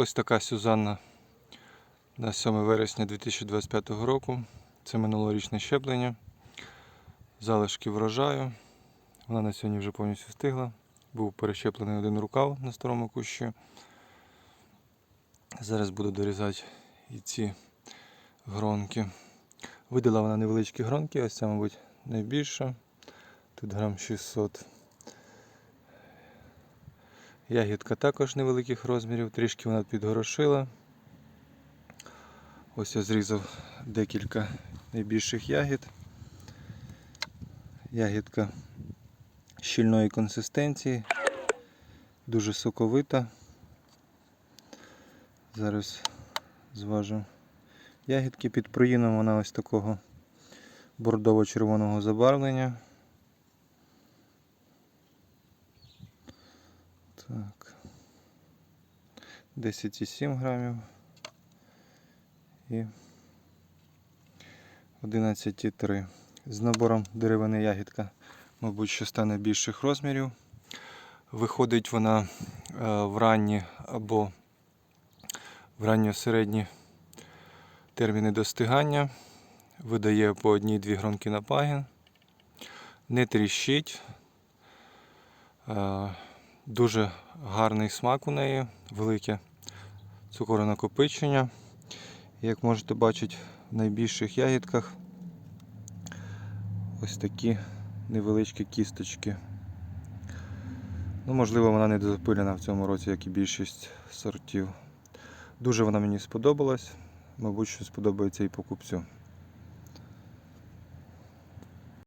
Ось така Сюзанна на 7 вересня 2025 року. Це минулорічне щеплення. Залишки врожаю. Вона на сьогодні вже повністю встигла. Був перещеплений один рукав на старому кущі. Зараз буду дорізати і ці гронки. Видала вона невеличкі гронки, ось ця, мабуть, найбільша. Тут грам 600. Ягідка також невеликих розмірів, трішки вона підгорошила. Ось я зрізав декілька найбільших ягід. Ягідка щільної консистенції, дуже соковита. Зараз зважу ягідки під проїном, вона ось такого бордово-червоного забарвлення. Так. 10,7 грамів і 11,3. З набором деревини ягідка, мабуть, що стане більших розмірів. Виходить вона е, в ранні або в ранньо-середні терміни достигання. Видає по одній-дві гронки на пагін. Не тріщить. Дуже гарний смак у неї, велике цукоронакопичення. Як можете бачити, в найбільших ягідках ось такі невеличкі кісточки. Ну, можливо, вона не запилена в цьому році, як і більшість сортів. Дуже вона мені сподобалась. Мабуть, що сподобається і покупцю.